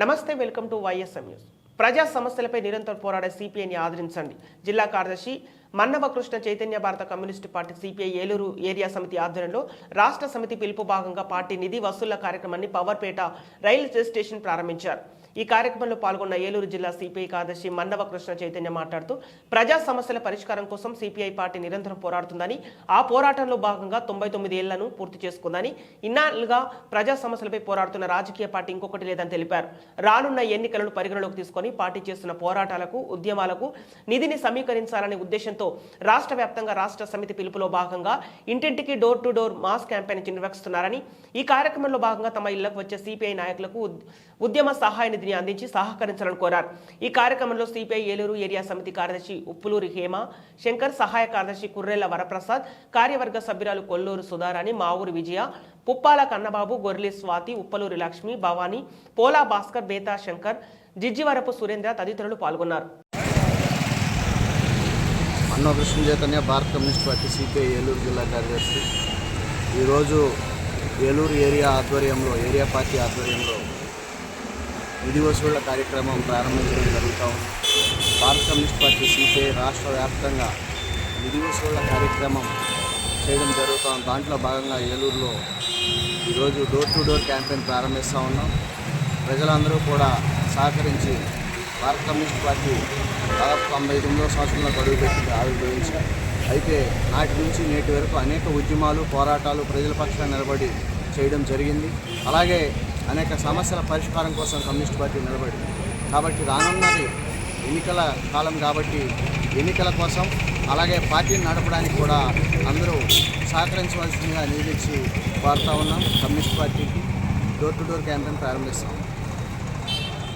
నమస్తే welcome to YSM news ప్రజా సమస్యలపై నిరంతరం పోరాడే సిపిఐని ఆదరించండి. జిల్లా కార్యదర్శి Mannava Krishna Chaitanya Bharata communist party CPI Eluru area సమితి ఆధ్వర్యంలో రాష్ట్ర సమితి పిలుపు భాగంగా పార్టీ నిధి వసూళ్ళ కార్యక్రమాన్ని పవర్పేట రైల్వే స్టేషన్ ప్రారంభించారు. ఈ కార్యక్రమంలో పాల్గొన్న ఏలూరు జిల్లా సిపిఐ కార్యదర్శి మన్నవ కృష్ణ చైతన్య మాట్లాడుతూ ప్రజా సమస్యల పరిష్కారం కోసం సిపిఐ పార్టీ నిరంతరం పోరాడుతుందని ఆ పోరాటంలో భాగంగా తొంభై తొమ్మిది ఏళ్ళను పూర్తి చేసుకుందని ఇన్నాళ్ళుగా ప్రజా సమస్యలపై పోరాడుతున్న రాజకీయ పార్టీ ఇంకొకటి లేదని తెలిపారు. రానున్న ఎన్నికలను పరిగణలోకి తీసుకొని పార్టీ చేస్తున్న పోరాటాలకు ఉద్యమాలకు నిధిని సమీకరించాలనే ఉద్దేశంతో రాష్ట్ర వ్యాప్తంగా రాష్ట్ర సమితి పిలుపులో భాగంగా ఇంటింటికి door to door mass campaign నిర్వహిస్తున్నారని ఈ కార్యక్రమంలో భాగంగా తమ ఇళ్ళకు వచ్చే సిపిఐ నాయకులకు ఉద్యమ సహాయ నిధిని అందించి సహకరించాలని కోరారు. ఈ కార్యక్రమంలో సిపిఐ ఏలూరు ఏరియా సమితి కార్యదర్శి ఉప్పులూరి హేమ శంకర్ సహాయ కార్యదర్శి కుర్రెల వరప్రసాద్ కార్యవర్గ సభ్యురాలు కొల్లూరు సుధారాణి మావూరు విజయ పుప్పాల కన్నబాబు గొర్రెలి స్వాతి ఉప్పలూరి లక్ష్మి భవానీ పోలా భాస్కర్ బేతా శంకర్ జిజ్జివరపు సురేంద్ర తదితరులు పాల్గొన్నారు. అన్నకృష్ణ చైతన్య భారత కమ్యూనిస్ట్ పార్టీ సిపిఐ ఏలూరు జిల్లా కార్యదర్శి. ఈరోజు ఏలూరు ఏరియా ఆధ్వర్యంలో ఏరియా పార్టీ ఆధ్వర్యంలో నిధి వసూళ్ళ కార్యక్రమం ప్రారంభించడం జరుగుతూ ఉంది. భారత కమ్యూనిస్ట్ పార్టీ సిపిఐ రాష్ట్ర వ్యాప్తంగా నిధి వసూళ్ళ కార్యక్రమం చేయడం జరుగుతాం దాంట్లో భాగంగా ఏలూరులో ఈరోజు డోర్ టు డోర్ క్యాంపెయిన్ ప్రారంభిస్తూ ఉన్నాం. ప్రజలందరూ కూడా సహకరించి భారత కమ్యూనిస్ట్ పార్టీ దాదాపు తొంభై తొమ్మిదో సంవత్సరంలో గడువు పెట్టింది గురించి. అయితే నాటి నుంచి నేటి వరకు అనేక ఉద్యమాలు పోరాటాలు ప్రజల పక్షాన నిలబడి చేయడం జరిగింది. అలాగే అనేక సమస్యల పరిష్కారం కోసం కమ్యూనిస్ట్ పార్టీ నిలబడింది. కాబట్టి రానున్నది ఎన్నికల కాలం కాబట్టి ఎన్నికల కోసం అలాగే పార్టీని నడపడానికి కూడా అందరూ సహకరించవలసిందిగా నిలిచి కోరుతా ఉన్నాం. కమ్యూనిస్ట్ పార్టీకి డోర్ టు డోర్ క్యాంపెయిన్ ప్రారంభిస్తాం.